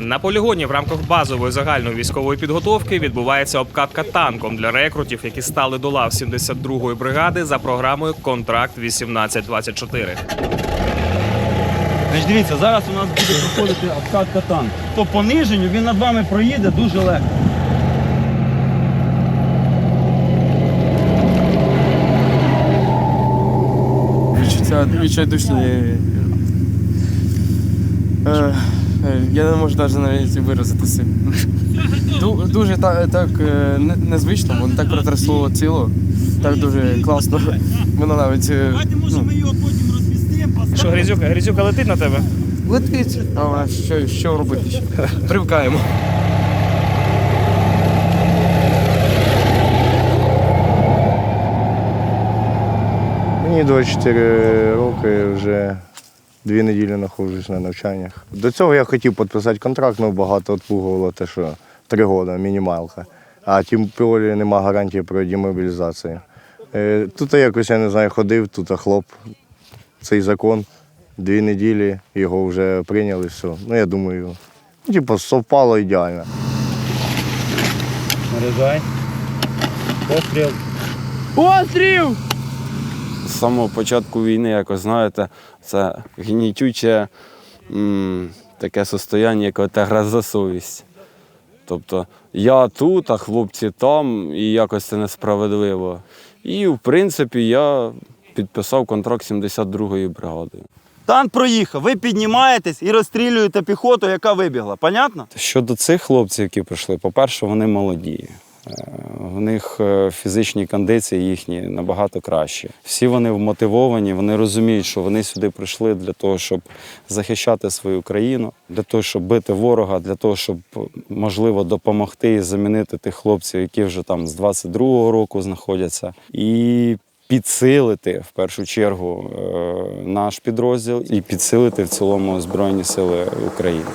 На полігоні в рамках базової загальної військової підготовки відбувається обкатка танком для рекрутів, які стали до лав 72-ї бригади за програмою Контракт 1824. Значить, дивіться, зараз у нас буде проходити обкатка танку. То по ниженню він над вами проїде дуже легко. Відчуття відчайдушні. Е, я не можу навіть навіть виразитися. Дуже та- так е, незвично, воно так протрясло тіло. Так дуже класно. Воно навіть е, ну, його потім розмістимо. Що, Грізюка, Грізюка летить на тебе? летить. А що, що робити? ще? Привикаємо. Мені 24 роки, вже дві неділі знаходжусь на навчаннях. До цього я хотів підписати контракт, але багато відпугувало те, що три роки мінімалка. А тим більше нема гарантії про демобілізацію. Е, Тут якось я не знаю, ходив, тут хлоп, цей закон, дві неділі, його вже прийняли, все. Ну я думаю, ну, типу, совпало ідеально. Наряжай. Постріл. Постріл! З самого початку війни, якось знаєте, це гнітюче м, таке состояння, як ота гра за совість. Тобто я тут, а хлопці там, і якось це несправедливо. І, в принципі, я підписав контракт 72-ї бригади. Танк проїхав, ви піднімаєтесь і розстрілюєте піхоту, яка вибігла. Понятно? Щодо цих хлопців, які прийшли, по-перше, вони молоді. Е, них е, фізичні кондиції їхні набагато кращі. Всі вони вмотивовані, вони розуміють, що вони сюди прийшли для того, щоб захищати свою країну, для того, щоб бити ворога, для того, щоб можливо допомогти і замінити тих хлопців, які вже там з 22-го року знаходяться, і підсилити в першу чергу е, наш підрозділ і підсилити в цілому Збройні Сили України.